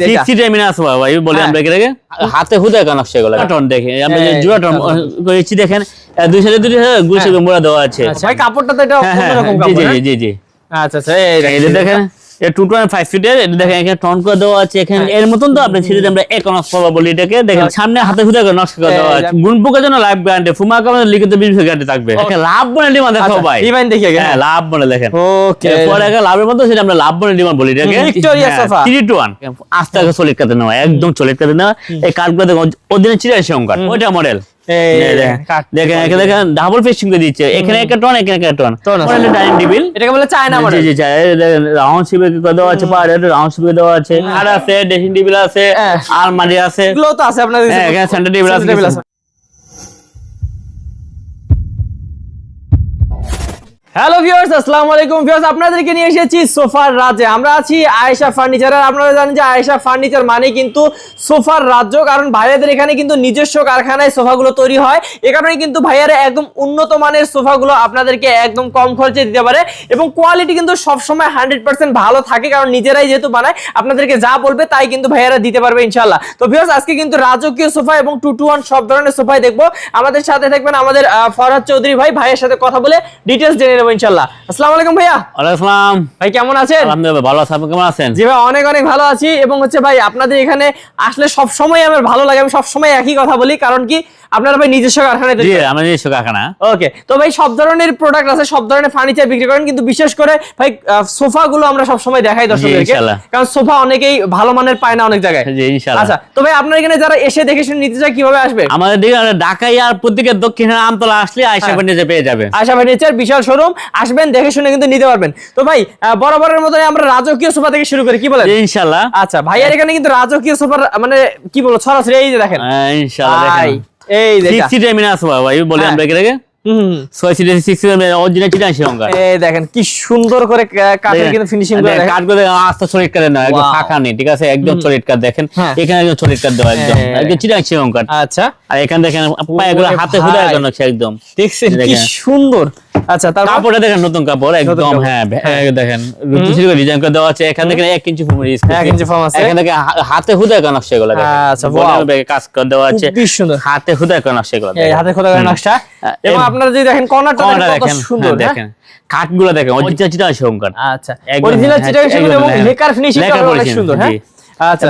Six seat এমনি আসব ভাই বলি হ্যাঁ। আমরা এটাকে হাতে হুদা কেন সেগুলো টন দেখে আমরা যে এই, জোড়া টন টন। করেছি দেখেন দুই সাথে দুই সাথে গুছি মোড়া দেওয়া আছে। আচ্ছা ভাই কাপড়টা তো এটা হ্যাঁ হ্যাঁ অন্যরকম কাপড় জি জি হ্যাঁ? জি জি। আচ্ছা আচ্ছা এই এই দেখেন। টু পয়েন্ট ফাইভ ফিটের এটা দেখেন এখানে টন করে দেওয়া আছে এখানে হ্যাঁ। এর মতন তো আপনি সিরিজ আমরা এক নকশ বলি এটাকে দেখেন সামনে হাতে হুদা করে করে দেওয়া আছে। গুণ পোকার জন্য লাইফ গ্যারান্টি ফুমা কামার লিখিত বিশ গ্যারান্টি থাকবে। লাভ বলে ডিমান্ড দেখো আচ্ছা, ভাই। ডিভাইন দেখি হ্যাঁ লাভ বলে দেখেন। ওকে পরে একটা লাভের সেটা আমরা লাভ বলে ডিমান্ড এটাকে। টু আস্তে কাটে নেওয়া একদম সলিড কাটে নেওয়া। এই চিরাশি অঙ্কার ওইটা মডেল দেখেন এখানে দেখেন ডাবল ফিশিং করে দিচ্ছে। এখানে একটা টন এখানে একটা টন ডাইনিং টেবিল এটাকে বলে China G model G round শিপে দেওয়া আছে? পাহাড়ে রাউন্ড শিপে দেওয়া আছে? আর আছে ড্রেসিং টেবিল আছে হ্যাঁ। আলমারি আছে। এগুলো তো আছে আপনাদের এখানে সেন্টার টেবিল আছে। হ্যালো ভিউয়ার্স আসসালামু আলাইকুম ভিউয়ার্স আপনাদেরকে নিয়ে এসেছি সোফার রাজ্যে। আমরা আছি আয়েশা ফার্নিচার। আর আপনারা জানেন যে আয়েশা ফার্নিচার মানে কিন্তু সোফার রাজ্য, কারণ ভাইয়াদের এখানে কিন্তু নিজস্ব কারখানায় সোফাগুলো তৈরি হয়। এ কারণে কিন্তু ভাইয়ারা একদম উন্নত মানের সোফাগুলো আপনাদেরকে একদম কম খরচে দিতে পারে এবং কোয়ালিটি কিন্তু সবসময় হান্ড্রেড পার্সেন্ট ভালো থাকে, কারণ নিজেরাই যেহেতু বানায়, আপনাদেরকে যা বলবে তাই কিন্তু ভাইয়ারা দিতে পারবে ইনশাল্লাহ তো ভিউয়ার্স আজকে কিন্তু রাজকীয় সোফা এবং টু টু ওয়ান সব ধরনের সোফাই দেখব। আমাদের সাথে থাকবেন আমাদের ফরহাদ চৌধুরী ভাই। ভাইয়ের সাথে কথা বলে ডিটেলস জেনে নেব ইনশাল্লাহ। আসসালামু আলাইকুম ভাইয়া। আসসালাম। ভাই কেমন আছেন? আলহামদুলিল্লাহ ভালো আছেন আপনি কেমন আছেন? জি ভাই অনেক অনেক ভালো আছি। এবং হচ্ছে ভাই আপনাদের এখানে আসলে সব সময় আমার ভালো লাগে। আমি সবসময় একই কথা বলি। কারণ কি আপনারা ভাই নিজস্ব কারখানায় জি আমরা নিজস্ব কারখানা। ওকে তো ভাই সব ধরনের প্রোডাক্ট আছে সব ধরনের ফার্নিচার বিক্রি করেন কিন্তু বিশেষ করে ভাই সোফা গুলো আমরা সব সময় দেখাই দর্শকদেরকে কারণ সোফা অনেকেই ভালো মানের পায় না অনেক জায়গায়। জি ইনশাআল্লাহ। আচ্ছা তো ভাই আপনার এখানে যারা এসে দেখে শুনে নিতে চায় কীভাবে আসবে? আমাদের দিকে আমরা আর প্রত্যেকের দক্ষিণে আমতলা আসলে আয়সা হ্যাঁ। ফার্নিচার পেয়ে যাবে। আশা ফার্নিচার বিশাল শোরুম আসবেন দেখে শুনে কিন্তু নিতে পারবেন। তো ভাই বরাবরের মতন আমরা রাজকীয় সোফা থেকে শুরু করি কি বলেন? জি ইনশাআল্লাহ। আচ্ছা ভাইয়ার এখানে কিন্তু রাজকীয় সোফার মানে কি বলব সরাসরি এই যে দেখেন। হ্যাঁ, ইনশাআল্লাহ দেখেন। এই দেখা সিক্স সিট এমনি আসব ভাই বলি হ্যাঁ। আমরা হুম অরিজিনাল এই দেখেন কি সুন্দর করে কিন্তু ফিনিশিং করে দেখেন। করে আস্তে সলিড কাট না একদম. ফাঁকা নেই ঠিক আছে একদম সলিড কাট দেখেন হ্যাঁ। এখানে একদম সলিড কাট দেওয়া একদম হ্যাঁ। আচ্ছা আর এখানে দেখেন পায়েগুলো হাতে। হুদা একদম দেখছেন কি দেখেন। সুন্দর আচ্ছা তারপর? কাপড়টা দেখেন নতুন কাপড় একদম হ্যাঁ দেখেন। রুটি করে ডিজাইন করে দেওয়া আছে এখান থেকে এক ইঞ্চি ফুম ইউজ এক ইঞ্চি foam আছে। এখান থেকে হাতে হুদা কেন সেগুলো দেখেন। আচ্ছা, ব্যাগে কাজ করে দেওয়া আছে। খুবই সুন্দর। হাতে হুদা কেন সেগুলো এই হাতে খোদা করে নকশা। হ্যাঁ, এবং আপনারা যদি দেখেন কর্নারটা দেখেন কত সুন্দর হ্যাঁ, দেখেন। কাঠগুলো দেখেন অরিজিনাল চিরাশি অঙ্কার আচ্ছা। অরিজিনাল হ্যাঁ, চিটাগাং এবং হ্যাঁ। লেকার ফিনিশিংটা অনেক সুন্দর হ্যাঁ। আচ্ছা।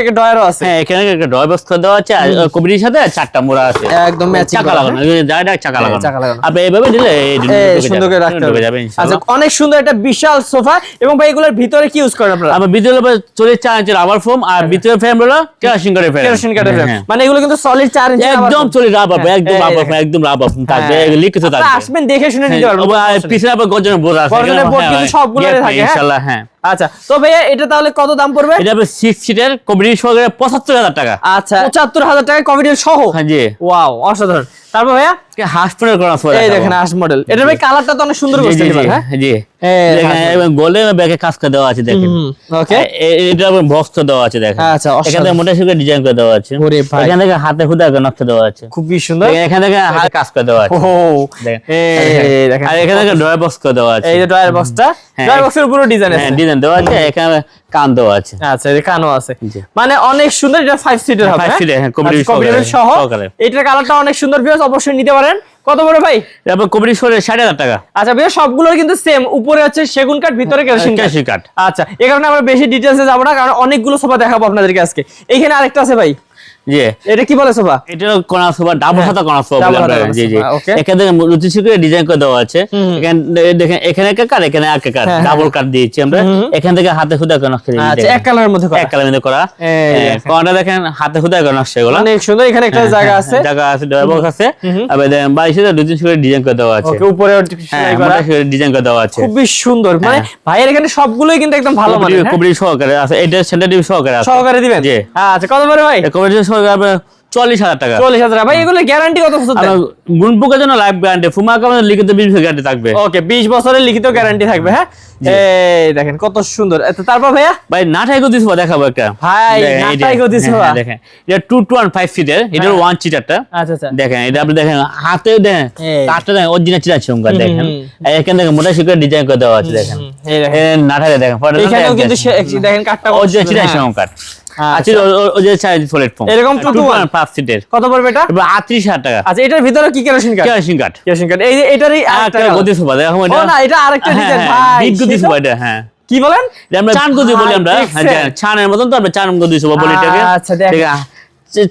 একটা ডয়ারও আছে। হ্যাঁ এখানে একটা ডয় বক্স দেওয়া আছে আর কবির সাথে চারটা মোড়া আছে। একদম matching চাকা লাগানো ডাইরেক্ট চাকা লাগানো। চাকা লাগানো। আপনি এইভাবে দিলে এই এই ঢুকে সুন্দর করে রাখতে হবে। যাবে আচ্ছা অনেক সুন্দর একটা বিশাল সোফা। এবং ভাই এগুলোর ভিতরে কি ইউজ করেন আপনারা? আবার ভিতরে চলে চার আবার ফোম আর ভিতরে ফ্রেম হলো কেরোসিন করে ফ্রেম কেরোসিন। হ্যাঁ। মানে এগুলো কিন্তু সলিড 4 ইঞ্চি একদম চলে রাবার হ্যাঁ, একদম রাবার। একদম রাবার থাকবে। হ্যাঁ। লিখিত থাকবে। আসবেন দেখে শুনে নিতে হ্যাঁ, পারবেন আবার পিছনে আবার গর্জনের বোর্ড আছে। গর্জনের হ্যাঁ, কিন্তু থাকে, হ্যাঁ? ইনশাআল্লাহ হ্যাঁ। আচ্ছা তো ভাইয়া এটা তাহলে কত দাম পড়বে? এটা হবে সিক্স সিটের কমিটি পঁচাত্তর হাজার টাকা। আচ্ছা পঁচাত্তর হাজার টাকা কমিটি সহ? হ্যাঁ জি। ওয়াও অসাধারণ। তারপর ভাইয়া? হাসপাতাল করা এই দেখেন মডেল এটা ভাই কালারটা তো অনেক সুন্দর করছে হ্যাঁ? জি। গোলে ব্যাগে কাজ করে দেওয়া আছে দেখেন। এ- এটা বক্স দেওয়া আছে দেখেন। আচ্ছা। এখান মোটা ডিজাইন করে দেওয়া আছে। ওরে ভাই। এখান থেকে হাতে খুদা করে নকশা দেওয়া আছে। খুবই সুন্দর। এখান থেকে হাতে কাজ করে দেওয়া আছে। ও দেখেন। আর এখানে থেকে ড্রয়ার বক্স করে দেওয়া আছে। এই যে ড্রয়ার বক্সটা। ড্রয়ার বক্সের উপরে ডিজাইন আছে। ডিজাইন দেওয়া আছে। এখানে কান দেওয়া আছে। আচ্ছা এই কানও আছে। মানে অনেক সুন্দর এটা 5 সিটার হবে 5 সিটার হ্যাঁ, কবির আচ্ছা, সহকারে, সহ। সহকারে। এটার কালারটা অনেক সুন্দর ভিউয়ার্স অবশ্যই নিতে পারেন। কত বড় ভাই? তারপর কবির সরে ষাট হাজার টাকা। আচ্ছা ভাইয়া সবগুলোর কিন্তু সেম উপরে হচ্ছে সেগুন কাঠ ভিতরে কেরোসিন কাঠ। কাট আচ্ছা এই কারণে আমরা বেশি ডিটেলসে যাব না কারণ অনেকগুলো সোফা দেখাবো আপনাদেরকে আজকে। এখানে আরেকটা আছে ভাই। জি এটা কি বলে সোফা? এটা কোনা সোফা ডাবল হ্যাঁ, হাতা কোনা সোফা বলে হাতা আমরা, কোনা জি জি। এখানে রুচি শিখে ডিজাইন করে দেওয়া আছে। এখানে দেখেন এখানে একটা কার এখানে এক কার হ্যাঁ, ডাবল কাট দিয়েছি আমরা। এখান থেকে হাতে খুদা করে নকশা আচ্ছা এক কালারের মধ্যে করা। এক কালার মধ্যে করা। এই দেখেন। হাতে খুদা করে নকশা এগুলো। অনেক সুন্দর এখানে একটা জায়গা আছে। জায়গা আছে ডয়ার আছে। হুম। দেখেন বাইশে রুচি শিখে ডিজাইন করে দেওয়া আছে। ওকে উপরে হ্যাঁ ডিজাইন করে দেওয়া আছে। খুবই সুন্দর মানে ভাইয়ের এখানে সবগুলোই কিন্তু একদম ভালো মানে সহকারে আছে। এটা সেন্টার সহকারে আছে। সহকারে দিবেন? জি। আচ্ছা কত বড় ভাই? চল্লিশ হাজার টাকা। চল্লিশ হাজার টাকা। ভাই এগুলো গ্যারান্টি কত বছর আপনার জন্য লাইফ গ্যারান্টি ফুমা কামার লিখিত বিশ গ্যারান্টি থাকবে। ওকে বিশ বছরের লিখিত গ্যারান্টি থাকবে হ্যাঁ? এই দেখেন কত সুন্দর। তারপর ভাইয়া? ভাই নাটাই গদি সোফা দেখাবো একটা। ভাই, দেখেন, এই যে- নাটাই গদি হ্যাঁ, সোফা। হ্যাঁ, দেখেন এটা টু টু ওয়ান ফাইভ সিটের হ্যাঁ। ওয়ান সিটারটা আচ্ছা আচ্ছা। দেখেন এটা আপনি দেখেন হাতে দেখেন। কাঠটা দেখেন অরিজিনাল দেখেন। এখানে দেখেন মোটা শিকার ডিজাইন করে দেওয়া আছে দেখেন। নাটাই দেখেন। এখানেও কিন্তু দেখেন কাঠটা অরিজিনাল চিরা হ্যাঁ। চমকা আচ্ছা। আছে ওই যে চাই সলিড এরকম two to one? পাঁচ সিটের কত পড়বে এটা? এবার আটত্রিশ হাজার টাকা। আচ্ছা এটার ভিতরে কি কেরোসিন কাঠ? কেরাসিন কাঠ। কেরোসিন কাঠ। এই যে এটারই আরেকটা গদি সোফা দেখো ও না এটা আরেকটা হ্যাঁ ডিজাইন হ্যাঁ ভাই বিগ গদি সোফা এটা হ্যাঁ। কি বলেন? আমরা চান গদি বলি আমরা ভাই, হ্যাঁ, যে দেখছেন? ছানের মতন তো আমরা চান গদি সোফা বলি এটাকে। আচ্ছা, দেখেন।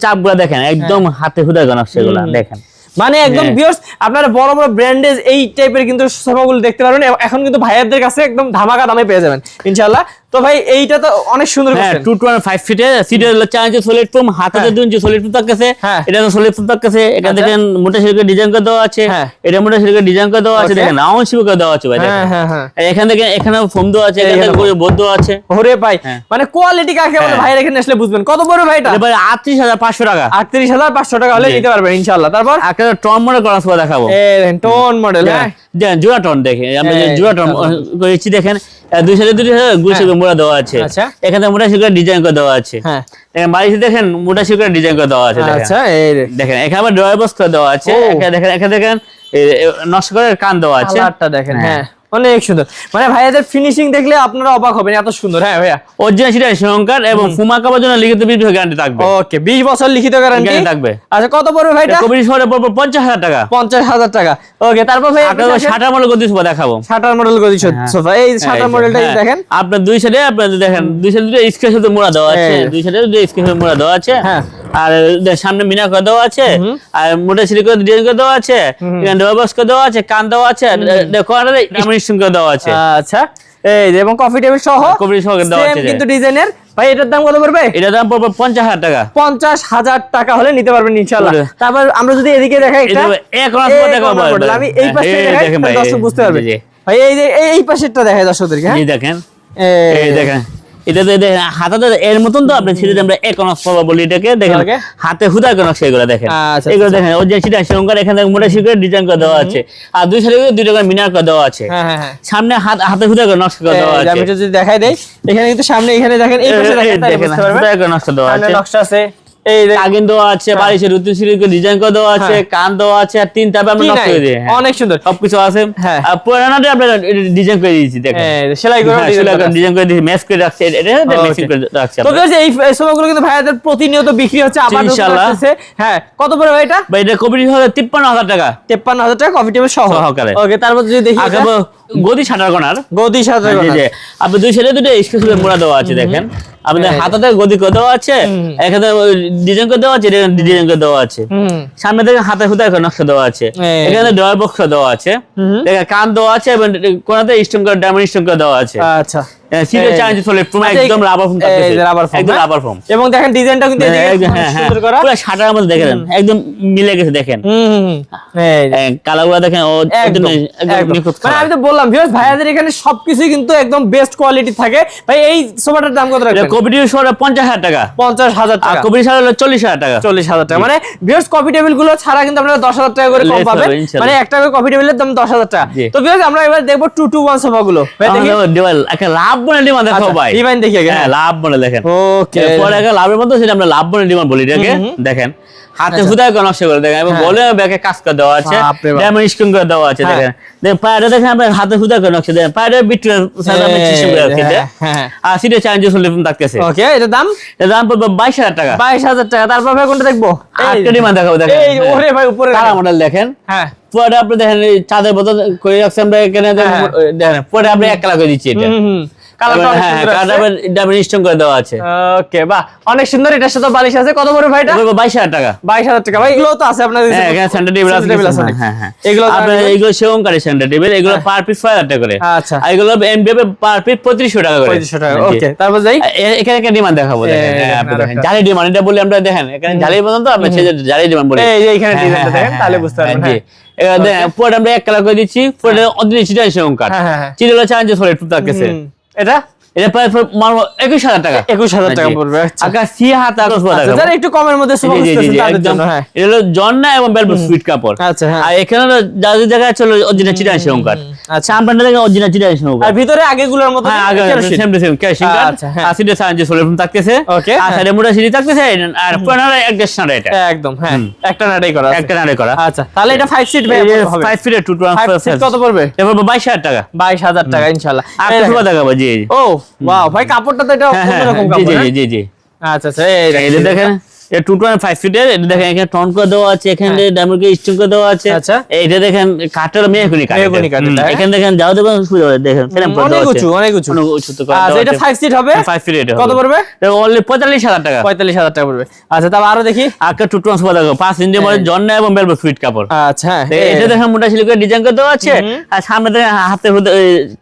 চাপগুলা দেখেন একদম হাতে হুদা গান সেগুলা দেখেন। মানে একদম হ্যাঁ। ভিউয়ার্স আপনারা বড় বড় ব্র্যান্ডেজ এই টাইপের কিন্তু সোফাগুলো দেখতে পারবেন। এখন কিন্তু ভাইয়াদের কাছে একদম ধামাকা দামে পেয়ে যাবেন। ইনশাআল্লাহ। তো ভাই এইটা তো অনেক সুন্দর হ্যাঁ করছেন টু টোয়েন্টি ফাইভ ফিটে সিটের হলো চার ইঞ্চি সলিড ফোম হাতে। দুই ইঞ্চি সলিড ফোম থাকতেছে। হ্যাঁ। এটা তো সলিড ফোম থাকতেছে এটা আচ্ছা। দেখেন মোটা শিল্পের ডিজাইন করে দেওয়া আছে। হ্যাঁ। এটা মোটা শিল্পের ডিজাইন করে দেওয়া আছে. দেখেন রাউন্ড শিল্প করে দেওয়া আছে ভাই হ্যাঁ দেখেন। হ্যাঁ হ্যাঁ। এখান থেকে এখানে ফোম দেওয়া আছে এখান বোর্ড দেওয়া আছে। ওরে ভাই হ্যাঁ। মানে কোয়ালিটি কাকে বলে ভাই এখানে আসলে বুঝবেন। কত বড় ভাই এটা? এবার আটত্রিশ হাজার পাঁচশো টাকা। আটত্রিশ হাজার পাঁচশো টাকা হলে নিতে পারবেন ইনশাআল্লাহ। তারপর? একটা টন মডেল করা দেখাবো। টোন মডেল হ্যাঁ। দেখেন জোড়া টন দেখে আমরা যে এই, জোড়া টন করেছি দেখেন দুই সাইডে দুই গুল মোড়া দেওয়া আছে। আচ্ছা। এখানে মোটা শিল্পের ডিজাইন করে দেওয়া আছে। হ্যাঁ। দেখেন বাড়িতে দেখেন মোটা শিল্পের ডিজাইন করে দেওয়া আছে আচ্ছা দেখেন এখানে আবার ড্রয়ার বক্স করে দেওয়া আছে। এখানে দেখেন এখানে দেখেন নষ্ট করে কান দেওয়া আছে। আটটা দেখেন হ্যাঁ। হ্যাঁ অনেক সুন্দর। মানে ভাইয়াদের ফিনিশিং দেখলে আপনারা অবাক হবেন এত সুন্দর। হ্যাঁ ভাইয়া। অরিজিনাল সেটা সংকার এবং ফুমা কাবার জন্য লিখিত বিদ্যুৎ গ্যারান্টি থাকবে। ওকে বিশ বছর লিখিত গ্যারান্টি থাকবে। আচ্ছা কত পড়বে ভাইটা? কবির শহরে পড়ব পঞ্চাশ হাজার টাকা। পঞ্চাশ হাজার টাকা। ওকে তারপর ভাই আপনার ষাটার মূল্য গতি সোফা দেখাবো। শাটার মডেল গদি সোফা এই শাটার এই যে, মডেলটা হ্যাঁ। দেখেন। আপনার দুই সাইডে আপনার দেখেন দুই সাইডে দুটো সাথে মোড়া দেওয়া আছে। হ্যাঁ। দুই সাইডে দুটো স্কেচ মোড়া দেওয়া আছে। হ্যাঁ। আর সামনে মিনা করে দেওয়া আছে আর মোটা সিলি করে ডিজাইন করে দেওয়া আছে ডোর করে দেওয়া আছে কান দেওয়া আছে কর্নারে করে দেওয়া আছে। আচ্ছা এই এবং কফি টেবিল সহ কফি সহ দেওয়া আছে কিন্তু ডিজাইনের। ভাই এটার দাম কত পড়বে? এটা দাম পড়বে পঞ্চাশ হাজার টাকা। পঞ্চাশ হাজার টাকা হলে নিতে পারবেন ইনশাল্লাহ তারপর আমরা যদি এদিকে দেখাই আমি এই হ্যাঁ, পাশে দেখাই দর্শক বুঝতে পারবে। ভাই এই যে এই- পাশেরটা দেখাই দর্শকদেরকে হ্যাঁ? দেখেন। এই দেখেন। এটা দেখেন হাতে এর মতন তো আপনি সেটা আমরা এক অনার্স বলি এটাকে দেখেন হাতে হুদা কোনো সেগুলো দেখেন। আচ্ছা, এগুলো আচ্ছা। দেখেন ওই যে সেটা সংকার এখানে মোটা শিখে ডিজাইন করে দেওয়া আছে। আর দুই সাইডে দুই টাকা মিনার করে দেওয়া আছে। হ্যাঁ হ্যাঁ হ্যাঁ। সামনে হাত হাতে হুদা করে নকশা করে দেওয়া আছে। আমি যদি দেখাই দেই এখানে কিন্তু সামনে এখানে দেখেন এই পাশে দেখেন হুদা দেওয়া আছে। নকশা আছে। এই কাগিন দেওয়া আছে হ্যাঁ। বালিশের ঋতু সিঁড়ি ডিজাইন করে দেওয়া আছে হ্যাঁ। কান দেওয়া আছে আর তিন তারপর আমরা কি করে দিই হ্যাঁ। অনেক সুন্দর সবকিছু আছে হ্যাঁ। আর পুরানাটা আমরা ডিজাইন করে দিয়েছি দেখেন সেলাই করে হ্যাঁ, design সেলাই করা করে আছে। ডিজাইন করে দিয়েছি ম্যাচ করে রাখছে এটা Okay. করে রাখছে তো এই এই সোফাগুলো কিন্তু ভাইয়াদের প্রতিনিয়ত বিক্রি হচ্ছে আবার নতুন ইনশাআল্লাহ। হ্যাঁ কত পড়বে ভাই এটা বা এটা কবির হবে তিপ্পান্ন হাজার টাকা তেপ্পান্ন হাজার টাকা কফি টেবিল সহ সহকারে। ওকে তারপর যদি দেখি গদি সাটার কোনার গদি জি, জি। আপনি দুই সাইডে দুটো স্পেশাল মোড়া দেওয়া আছে দেখেন আপনাদের হ্যাঁ। হাতাতে গদি করে দেওয়া আছে এখানে ডিজাইন করে দেওয়া আছে ডিজাইন করে দেওয়া আছে। সামনে থেকে হাতে হুতা করে নকশা দেওয়া আছে। এখানে ডয়ার বক্স দেওয়া আছে। কান দেওয়া আছে এবং কোনাতে স্টোন করে ডায়মন্ড স্টোন করে দেওয়া আছে। আচ্ছা। পুরো আচ্ছা, একদম রাবার ফোম একদম হ্যাঁ? রাবার ফোম এবং দেখেন ডিজাইনটা কিন্তু হ্যাঁ হ্যাঁ সুন্দর করা। পুরো শাটার মধ্যে দেখেন একদম মিলে গেছে দেখেন। কালাগুলো দেখেন মানে আমি তো বললাম ভিউয়ার্স ভাইয়াদের এখানে সবকিছুই কিন্তু একদম বেস্ট কোয়ালিটি থাকে। ভাই এই সোফাটার দাম কত রাখবেন হাজার টাকা। পঞ্চাশ হাজার আর টাকা হলো হাজার টাকা। টাকা। মানে ভিউয়ার্স কফি টেবিলগুলো ছাড়া কিন্তু আপনারা দশ হাজার টাকা করে কম পাবেন। মানে একটা করে কফি টেবিলের দাম টাকা। তো ভিউয়ার্স আমরা এবার দেখব টু টু ওয়ান সোফা গুলো ভাই দেখি। একটা লাভ বনে ডিমান্ড আচ্ছা, ভাই। ডিমান্ড দেখি হ্যাঁ। লাভ দেখেন। ওকে পরে একটা লাভের মধ্যে সেটা আমরা লাভ ডিমান্ড বলি এটাকে। দেখেন। হাতে। হুদায় করে নকশা করে দেখেন এবং হ্যাঁ। বলে ব্যাগে কাজ করে দেওয়া আছে ডায়মন্ড স্ক্রিন করে দেওয়া আছে হ্যাঁ। দেখেন। দেখেন পায়রা দেখেন আপনার হাতে হুদায় করে নকশা দেখেন পায়রা সিস্টেম করে রাখছে এটা। হ্যাঁ। আর সিটে চার্জেস হলে থাকতেছে। ওকে এটার দাম? এর দাম পড়বে বাইশ হাজার টাকা। বাইশ হাজার টাকা তারপর ভাই কোনটা দেখব? আটটা ডিমান্ড দেখাবো দেখেন। এই ওরে ভাই উপরে কালা। মডেল দেখেন। হ্যাঁ। পরে আপনি দেখেন চাঁদের বোতল করে রাখছি আমরা এখানে দেখেন। দেখেন পরে আপনি এক কালা করে দিচ্ছি এটা। অনেক হ্যাঁ সুন্দর ওকে বাহ অনেক সুন্দর এটার সাথে বালিশ আছে। কত বড় ভাইটা? বাইশ হাজার টাকা। বাইশ হাজার টাকা। ভাই এগুলো তো আছে আপনার? হ্যাঁ। হ্যাঁ হ্যাঁ। এগুলো কারি সেন্টার টেবিল এগুলো পার পিস ছয় হাজার টাকা করে। আচ্ছা। এগুলো এমবিএফ পার পিস পঁয়ত্রিশশো টাকা করে। পঁয়ত্রিশশো টাকা ওকে তারপর যাই। এখানে একটা ডিমান্ড দেখাবো হ্যাঁ, জালি ডিমান্ড এটা বলি আমরা দেখেন এখানে জালি বলেন আপনি সেই জালি ডিমান্ড বলি। এইখানে হ্যাঁ, ডিজাইনটা হ্যাঁ, দেখেন হ্যাঁ, তাহলে বুঝতে পারবেন। হ্যাঁ এবার আমরা এক কালার করে দিচ্ছি পরে অদিনে চিটাই সেরকম কাঠ হ্যাঁ, হ্যাঁ, হ্যাঁ। থাকতেছে। এটা? এটা প্রায় মারবো একুশ হাজার টাকা। একুশ হাজার টাকা পড়বে আচ্ছা। সি হাত আকাশ একটু কমের মধ্যে হ্যাঁ। এটা হলো জন্না এবং বেলবো সুইট কাপড়। আচ্ছা, হ্যাঁ। আর এখানে যাদের জায়গায় চলো অরিজিনাল শ্রীলঙ্কার কাঠ আচ্ছা। অরিজিনাল আর ভিতরে আগেগুলোর মতো হ্যাঁ আগে কেরোসিন। সেম সেম ক্যাশিং আচ্ছা, হ্যাঁ। সোলার থাকতেছে। আর হ্যাঁ। সাইডে মোটা সিঁড়ি থাকতেছে আর পুরানা এক দেড় সাড়ে এটা। একদম হ্যাঁ একটা নাটাই করা একটা করা। আচ্ছা তাহলে এটা সিট হবে? ফাইভ ফিটের টু ফাইভ সিট কত পড়বে? এবার বাইশ হাজার টাকা। আর কিছু জি ও ওয়াও ভাই কাপড়টা তো এটা হ্যাঁ, হ্যাঁ, অন্যরকম হ্যাঁ, কাপড় জি, হ্যাঁ? জি, জি। আচ্ছা আচ্ছা এই এটা দেখেন। দেখেন এটা টু টোয়েন্টি ফাইভ ফিটের এটা দেখেন এখানে টন করে দেওয়া আছে এখানে ডায়মন্ড স্টিং করে দেওয়া আছে। আচ্ছা। এটা দেখেন কাঠের মেহগুনি কাঠ মেহগনি কাঠ এটা, হ্যাঁ? এখানে দেখেন যাও দেখুন সুবিধা দেখেন অনেক উঁচু অনেক উঁচু। অনেক উঁচু তো আচ্ছা এটা ফাইভ সিট হবে? ফাইভ ফিট এটা কত পড়বে? অনলি পঁয়তাল্লিশ হাজার টাকা। পঁয়তাল্লিশ হাজার টাকা পড়বে। আচ্ছা তারপর আরও দেখি। আজকে টু টোয়েন্টি ফাইভ দেখো পাঁচ ইঞ্চি মধ্যে জন্না এবং বেলবো সুইট কাপড়। আচ্ছা এটা দেখেন মোটা সিলিকের ডিজাইন করে দেওয়া আছে আর সামনে দেখেন হাতে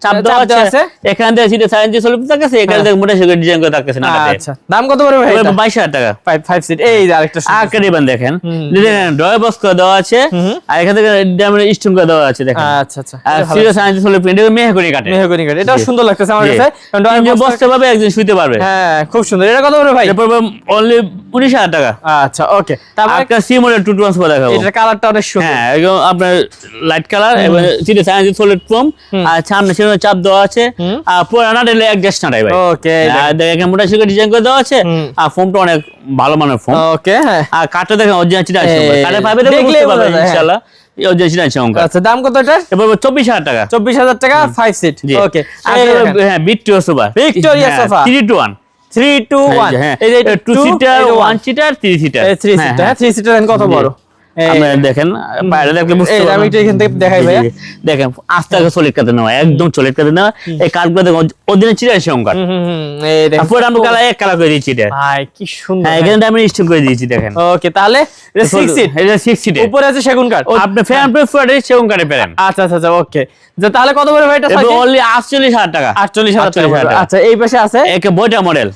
চাপ দেওয়া আছে। এখান থেকে সিটে সলিপ থাকছে এখানে দেখেন মোটা সিলিকের ডিজাইন করে থাকতেছে না আচ্ছা দাম কত পড়বে ভাই এটা? বাইশ হাজার টাকা। ফাইভ ফাইভ সিট এই যে আরেকটা দেখেন। বক্স করে দেওয়া আছে। আর এখান থেকে ডায়মন্ড স্টোন করে দেওয়া আছে দেখেন। আচ্ছা আচ্ছা। আর ভালো। সিরিয়াস সাইন সলিপ প্রিন্ট মেহগনি কাটে। মেহগনি কাঠ এটাও সুন্দর লাগতেছে আমার কাছে। কারণ drawing তিনজন box- একজন শুইতে পারবে। হ্যাঁ খুব সুন্দর। এটা কত ভাই? এরপর অনলি টাকা। আচ্ছা ওকে তারপর একটা সি মডেল টু ট্রান্সফার দেখাবো। এটার কালারটা অনেক সুন্দর। হ্যাঁ একদম আপনার লাইট কালার এবং আর সামনে চাপ দেওয়া আছে। আর পুরানা দিলে অ্যাডজাস্ট না ভাই। ওকে দেখেন। মোটা ডিজাইন করে দেওয়া আছে। আর ফোমটা অনেক ভালো মানের ফোম ওকে হ্যাঁ। আর কাঠটা দেখেন অরিজিনাল চিটা আছে কাটে পাবে দেখলে বুঝতে হ্যাঁ। ইনশাআল্লাহ। আচ্ছা দাম কত এবার চব্বিশ হাজার টাকা। চব্বিশ হাজার টাকা ফাইভ সিট ওকে হ্যাঁ Victoria sofa. Three two one three two one two seater one seater three seater three seater three seater কত বড়। আপনারা দেখেন বাইরে দেখলে বুঝতে এই, আমি একটু এখান থেকে দেখাই জি, ভাইয়া। জি, জি। দেখেন আস্তে আস্তে সলিড কাটে নেওয়া একদম কাটে নেওয়া। এই কাঠগুলো দেখুন অরিজিনাল চিটা আছে অঙ্ক হুম, হুম, হুম, এই দেখেন। তারপর আমরা কালার এক কালার করে দিয়েছি এটা। ভাই কি সুন্দর। হ্যাঁ এখানে আমি স্টিল করে দিয়েছি দেখেন। ওকে তাহলে এটা সিক্স সিট এটা সিক্স সিটে উপরে আছে সেগুন কাঠ। আপনি ফ্যান পে ফুয়ারে সেগুন কাটে পেলেন। আচ্ছা আচ্ছা আচ্ছা ওকে। যে তাহলে কত পড়বে ভাই এটা এবার অনলি আটচল্লিশ হাজার টাকা। আটচল্লিশ হাজার টাকা। 48,000 টাকা। আচ্ছা এই পাশে আছে? একে বইটা মডেল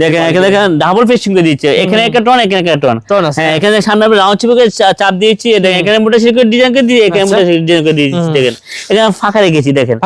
দেখেন। এখানে ডাবল ফিক্সিং করে দিচ্ছে। এখানে একটা টন এখানে একটা টন। হ্যাঁ এখানে সামনে আপনি রাউন্ড চিপকে চাপ দিয়েছি। দেখেন এখানে মোটা সিল্কের ডিজাইন করে দিয়ে এখানে আচ্ছা। ডিজাইন করে দিয়েছি দেখেন। এখানে ফাঁকা রেখেছি দেখেন।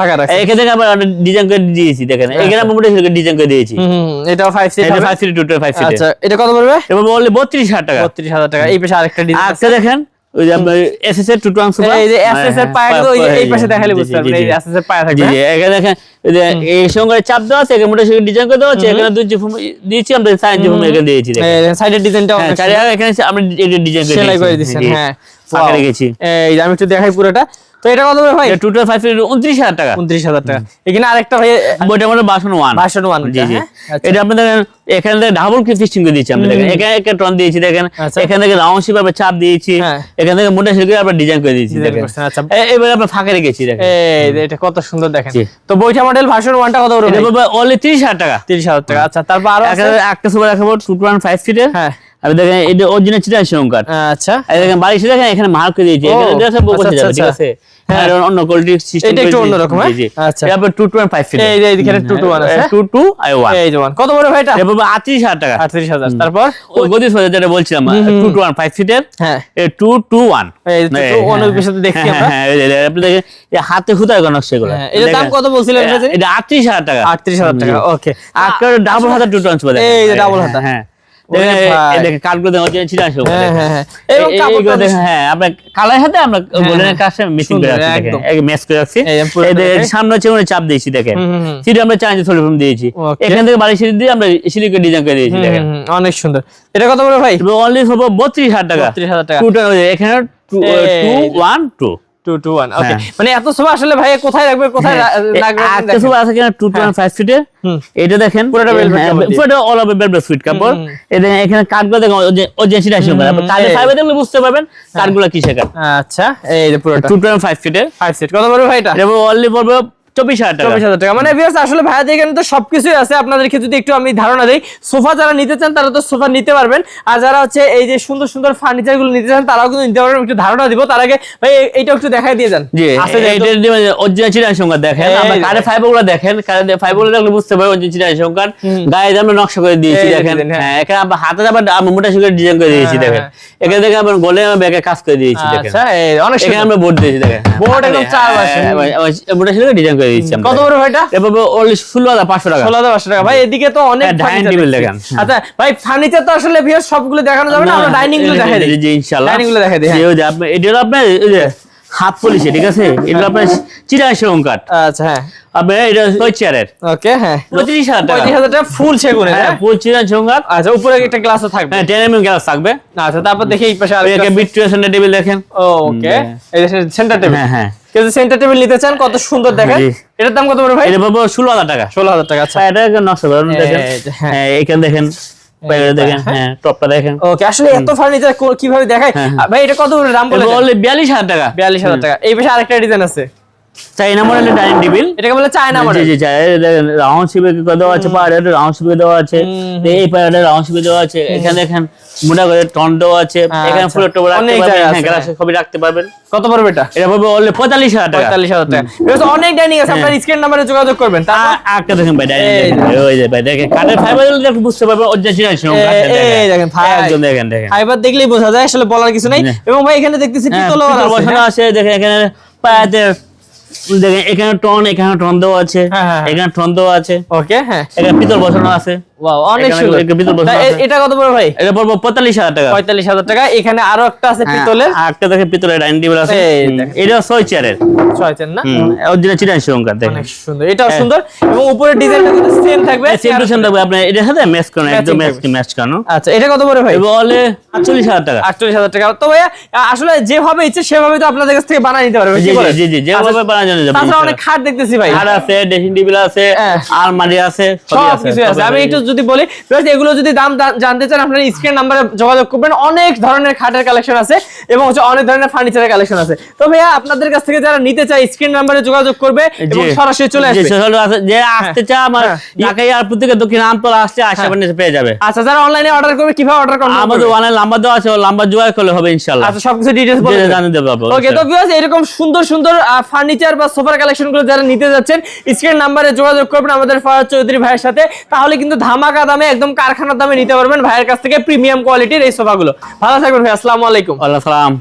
এখানে থেকে আবার ডিজাইন করে দিয়েছি দেখেন। এখানে মোটা সিল্কের ডিজাইন করে দিয়েছি। হুম, ফাইভ সিট এটা five seat two five seat আচ্ছা এটা কত পড়বে? এবার বললে বত্রিশ হাজার টাকা। বত্রিশ হাজার টাকা। এই পাশে আরেকটা ডিজাইন আজকে দেখেন। ওই যে আপনার এসএস এর টু এই যে এসএস এর পায়া ওই যে এই পাশে দেখালে বুঝতে পারবেন এই এসএস এর পায়া থাকবে। জি জি এখানে দেখেন এই যে এই সঙ্গে চাপ দেওয়া আছে এখানে মোটা সঙ্গে ডিজাইন করে দেওয়া আছে এখানে দুই জিফুম দিয়েছি আমরা সাইন ফর্ম এখানে দিয়েছি দেখেন। হ্যাঁ সাইডের ডিজাইনটা হ্যাঁ, অনেক এখানে আমরা ডিজাইন করে সেলাই করে দিয়েছি। দিচ্ছেন হ্যাঁ। ফাঁকা. রেখেছি। এই আমি একটু দেখাই পুরোটা। তো এটা কত ভাই? টোটাল ফাইভ উনত্রিশ হাজার টাকা। উনত্রিশ হাজার টাকা। এখানে আরেকটা ভাই বইটা বাসন ওয়ান ভাষণ ওয়ান জি জি। আচ্ছা। এটা আপনি দেখেন এখানে দেখেন ডাবল ফিস্টিং করে দিয়েছি আমরা দেখেন। এখানে একটা টন দিয়েছি দেখেন। আচ্ছা। এখানে থেকে রাউন্ড শিপ আমরা চাপ দিয়েছি। হ্যাঁ। এখানে থেকে মোটা আমরা ডিজাইন করে দিয়েছি দেখেন। আচ্ছা। এবারে আমরা ফাঁকা রেখেছি দেখেন। এটা কত সুন্দর দেখেন। তো বইটা মডেল ভাষণ ওয়ানটা কত এটা অনলি তিরিশ হাজার টাকা। তিরিশ হাজার টাকা। আচ্ছা তারপর আরও আছে? একটা- সুপার টু ওয়ান ফাইভ হ্যাঁ। আর দেখেন এটা অরিজিনাল চিটান সংকার আচ্ছা। এই দেখেন দেখেন এখানে মার্ক করে দিয়েছি। এখানে সব বসে আচ্ছা, যাবে ঠিক আচ্ছা। আছে? হ্যাঁ। অন্য কোয়ালিটি সিস্টেম এটা একটু অন্যরকম, হ্যাঁ? আচ্ছা। তারপর 2.5 ফিট এই যে এইখানে 221 আছে। 22 আই 1 এই জমান কত পড়বে ভাইটা? এরপর 38000 টাকা। আটত্রিশ হাজার। তারপর? ওই গদি সোজা যেটা বলছিলাম 2.5 ফিটের হ্যাঁ। এ 221 এই যে 221 ওই পেছনে দেখছি আমরা। হ্যাঁ এই যে আপনি দেখেন এই হাতে খুদাই কোন সেগুলো। হ্যাঁ, দাম কত বলছিলেন এটা জানি? এটা 38000 টাকা। আটত্রিশ হাজার টাকা ওকে। ডাবল হাতা টু টনস বলে এই যে double হাতা। হ্যাঁ। কাঠগুলো দেখেন অরিজিনাল ছিটা আছে হ্যাঁ হ্যাঁ হ্যাঁ। হ্যাঁ আমরা কালার সাথে আমরা গোল্ডেনের কাছে মিক্সিং করে রাখছি ম্যাচ করে রাখছি। সামনে হচ্ছে চাপ দিয়েছি দেখেন। সিটি আমরা চাইনিজ দিয়েছি। এখান থেকে বাড়ি সিঁড়ি দিয়ে আমরা সিলিকে ডিজাইন করে দিয়েছি দেখেন। অনেক সুন্দর। এটা কত পড়বে ভাই? অনলি বত্রিশ হাজার টাকা। 32,000 টাকা। এখানে two one two two two one okay হ্যাঁ। মানে এত সময় আসলে ভাই কোথায় রাখবে কোথায় রাখবে একটা দেখেন। আছে কিনা? টু পয়েন্ট ফাইভ ফিটের এটা দেখেন। পুরোটা velvet হ্যাঁ, পুরোটা অল ওভার ভেলভেট সুইট কাপড়। এখানে কাঠগুলো দেখেন ওজেন্সি রাশি করে আপনি কাঠের এই। ফাইবার দেখলে বুঝতে পারবেন কাঠগুলো কিসের কাঠ আচ্ছা এই পুরোটা। টু পয়েন্ট ফাইভ ফিটের ফাইভ সিট কত পড়বে ভাই এটা? এটা অনলি পড়বে চব্বিশ হাজার টাকা। চব্বিশ হাজার টাকা। মানে viewers, আসলে ভাইয়াদের এখানে তো সবকিছুই আছে। আপনাদেরকে যদি একটু আমি ধারণা দিই সোফা যারা নিতে চান তারা তো সোফা নিতে পারবেন। আর যারা হচ্ছে এই যে সুন্দর সুন্দর ফার্নিচারগুলো নিতে চান তারাও কিন্তু নিতে পারবেন। একটু ধারণা দিব। তার আগে ভাই এইটা একটু দেখাই দিয়ে যান। জি আছে যেহেতু- এইটা অরিজিনাল চিরান সংখ্যা দেখেন আমরা দেখেন। ফাইবারগুলো দেখেন কাঠের ফাইবারগুলো বুঝতে পারবেন অরিজিনাল চিরান সংখ্যা গায়ে আমরা নকশা করে দিয়েছি দেখেন। হ্যাঁ। হ্যাঁ এখানে আমরা হাতে আবার মোটা ডিজাইন করে দিয়েছি হ্যাঁ, দেখেন। এখানে দেখেন আমরা গোলে আমরা ব্যাগে কাজ করে দিয়েছি দেখেন। আচ্ছা অনেক এখানে আমরা বোর্ড দিয়েছি দেখেন। Board একদম চার মোটা সুন্দর ডিজাইন করে দিচ্ছি কত বড় ভাইটা? এভাবে ষোলো হাজার পাঁচশো টাকা। ষোলো হাজার পাঁচশো টাকা। ভাই এদিকে তো অনেক হ্যাঁ, ডাইনিং furniture টেবিল দেখেন। আচ্ছা ভাই ফার্নিচার তো আসলে ভিউয়ার্স সবগুলো দেখানো যাবে না আমরা ডাইনিংগুলো দেখাই দিই। ইনশাআল্লাহ। ডাইনিংগুলো দেখাই দিই হ্যাঁ। এটা আপনার এই যে হাত পলিশে ঠিক আছে? এটা আপনার চিরাশি সেগুন কাঠ আচ্ছা হ্যাঁ। আপনার এটা ছয় চেয়ারের ওকে হ্যাঁ। পঁয়ত্রিশ হাজার পঁয়ত্রিশ হাজার টাকা ফুল সেগুনের হ্যাঁ ফুল চিরাশি সেগুন কাঠ আচ্ছা উপরে একটা গ্লাসও থাকবে। হ্যাঁ টেন এম গ্লাস থাকবে। আচ্ছা তারপর দেখি এই পাশে সেন্টার টেবিল দেখেন। ওকে এই সেন্টার টেবিল হ্যাঁ হ্যাঁ। কেউ সেন্টার টেবিল নিতে চান কত সুন্দর দেখেন এটার দাম কত বড় ভাই? এটা ষোলো হাজার টাকা। ষোলো হাজার টাকা আচ্ছা। এটা দেখেন। হ্যাঁ। এখানে দেখেন। দেখেন হ্যাঁ টপটা দেখেন। ওকে আসলে এত ফার্নিচার কীভাবে দেখায় হ্যাঁ, হ্যাঁ। ভাই এটা কত দাম বলে? বললে বিয়াল্লিশ হাজার টাকা। বিয়াল্লিশ হাজার টাকা। এই পাশে আরেকটা ডিজাইন আছে। চাইনা মডেলের ডাইনিং টেবিল এটাকে বলে চায়না জি মডেল জি চাই রাউন্ড শিপে দেওয়া আছে রাউন্ড শিপে দেওয়া আছে। এই পাহাড়ে রাউন্ড শিপে দেওয়া আছে। এখানে দেখেন মোটা করে টন দেওয়া আছে। এখানে আচ্ছা। ফুলের টোপ রাখতে পারবেন। জায়গা হ্যাঁ ছবি রাখতে পারবেন। কত পড়বে এটা? এটা বললে পঁয়তাল্লিশ হাজার টাকা। পঁয়তাল্লিশ হাজার টাকা। Because অনেক ডাইনিং আছে। আপনার স্ক্রিন নাম্বারে যোগাযোগ করবেন। তারপর? আ- আরেকটা দেখেন ভাই ডাইনিং ওই যে ভাই দেখেন কাঠের ফাইবার দিলে একটু বুঝতে পারবেন অরিজিনাল ছিল এই- এই দেখেন, ভাই। একদম দেখেন দেখেন। ফাইবার দেখলেই বোঝা যায় আসলে বলার কিছু নেই। এবং ভাই এখানে দেখতেছি হ্যাঁ, পিতল বসানো হ্যাঁ? আছে দেখেন এখানে পায়াতে দেখেন এখানে টন এখানে টন দেওয়া আছে। হ্যাঁ, হ্যাঁ, হ্যাঁ। এখানে টন দেওয়া আছে। ওকে হ্যাঁ। এখানে পিতল বসানো আছে। ওয়াও অনেক সুন্দর। এটা কত ভাই? এটা পড়ব পঁয়তাল্লিশ টাকা। পঁয়তাল্লিশ হাজার টাকা। এখানে আরও একটা আছে হ্যাঁ, পিতলের। আর দেখে পিতলের ডাইনিং টেবিল আছে। এই হুম, দেখেন। এটা ছয় চেয়ারের ছয়চেন না? অরিজিনাল চিরান শিরঙ্কার দেখেন। অনেক সুন্দর। এটাও হ্যাঁ। সুন্দর। এবং উপরের ডিজাইনটা কিন্তু সেম থাকবে। সেম টু সেম থাকবে। আপনার এটার সাথে ম্যাচ করানো একদম ম্যাচ থাকবে। ম্যাচ করানো। আচ্ছা এটা কত ভাই? বলে টাকা। টাকা। তো আসলে যেভাবে ইচ্ছে সেভাবে তো আপনাদের কাছ থেকে বানিয়ে নিতে পারবে জি জি বলেন? জি জি যেভাবে বানানো যাবে তাছাড়া অনেক খাট দেখতেছি ভাই। আর আছে ড্রেসিং টেবিল আছে হ্যাঁ। আলমারি আছে সব কিছু আছে। আমি একটু যদি বলি এগুলো যদি দাম জানতে চান, আপনার স্ক্রিন নাম্বারে যোগাযোগ করবেন। অনেক ধরনের খাটের কালেকশন আছে। এবং হচ্ছে অনেক ধরনের ফার্নিচারের কালেকশন আছে। তো ভাইয়া আপনাদের কাছ থেকে যারা নিতে চায় স্ক্রিন নাম্বারে যোগাযোগ করবে এবং সরাসরি চলে আসবে। যে আসতে চায় আমার হ্যাঁ। ঢাকা এয়ারপোর্ট থেকে দক্ষিণ আমতলা আসছে আশা করি পেয়ে যাবে। আচ্ছা যারা অনলাইনে অর্ডার করবে কীভাবে অর্ডার করবে? আমাদের অনেক নাম্বার দেওয়া আছে নাম্বার জোগাড় করলে হবে ইনশাল্লাহ আচ্ছা সবকিছু ডিটেইলস বলে। জানিয়ে দেবো আপনাকে, ওকে তো ভিউয়ার্স এরকম সুন্দর সুন্দর ফার্নিচার বা সোফার কালেকশনগুলো যারা নিতে যাচ্ছেন স্ক্রিন নাম্বারে যোগাযোগ করবেন আমাদের ফারাজ চৌধুরী ভাইয়ের সাথে। তাহলে কিন্তু ধামাকা দামে একদম কারখানার দামে নিতে পারবেন ভাইয়ের কাছ থেকে প্রিমিয়াম কোয়ালিটির এই সোফাগুলো ভালো থাকবেন ভাই আসসালামু আলাইকুম। আল্লাহ দাম